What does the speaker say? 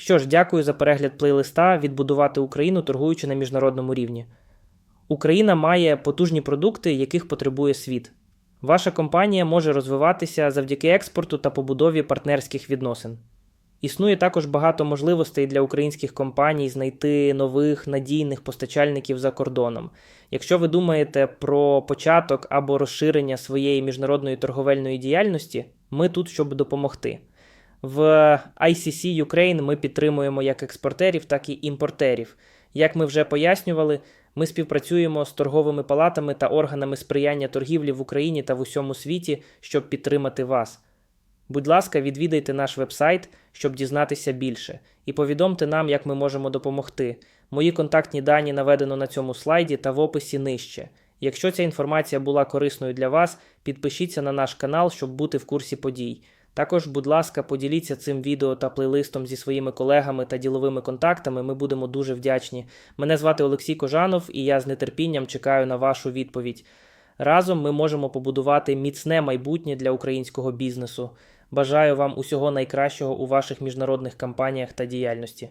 Що ж, дякую за перегляд плейлиста Відбудувати Україну, торгуючи на міжнародному рівні. Україна має потужні продукти, яких потребує світ. Ваша компанія може розвиватися завдяки експорту та побудові партнерських відносин. Існує також багато можливостей для українських компаній знайти нових надійних постачальників за кордоном. Якщо ви думаєте про початок або розширення своєї міжнародної торговельної діяльності, ми тут, щоб допомогти. В ICC Ukraine ми підтримуємо як експортерів, так і імпортерів. Як ми вже пояснювали, ми співпрацюємо з торговими палатами та органами сприяння торгівлі в Україні та в усьому світі, щоб підтримати вас. Будь ласка, відвідайте наш вебсайт, щоб дізнатися більше, і повідомте нам, як ми можемо допомогти. Мої контактні дані наведено на цьому слайді та в описі нижче. Якщо ця інформація була корисною для вас, підпишіться на наш канал, щоб бути в курсі подій. Також, будь ласка, поділіться цим відео та плейлистом зі своїми колегами та діловими контактами. Ми будемо дуже вдячні. Мене звати Олексій Кожанов, і я з нетерпінням чекаю на вашу відповідь. Разом ми можемо побудувати міцне майбутнє для українського бізнесу. Бажаю вам усього найкращого у ваших міжнародних кампаніях та діяльності.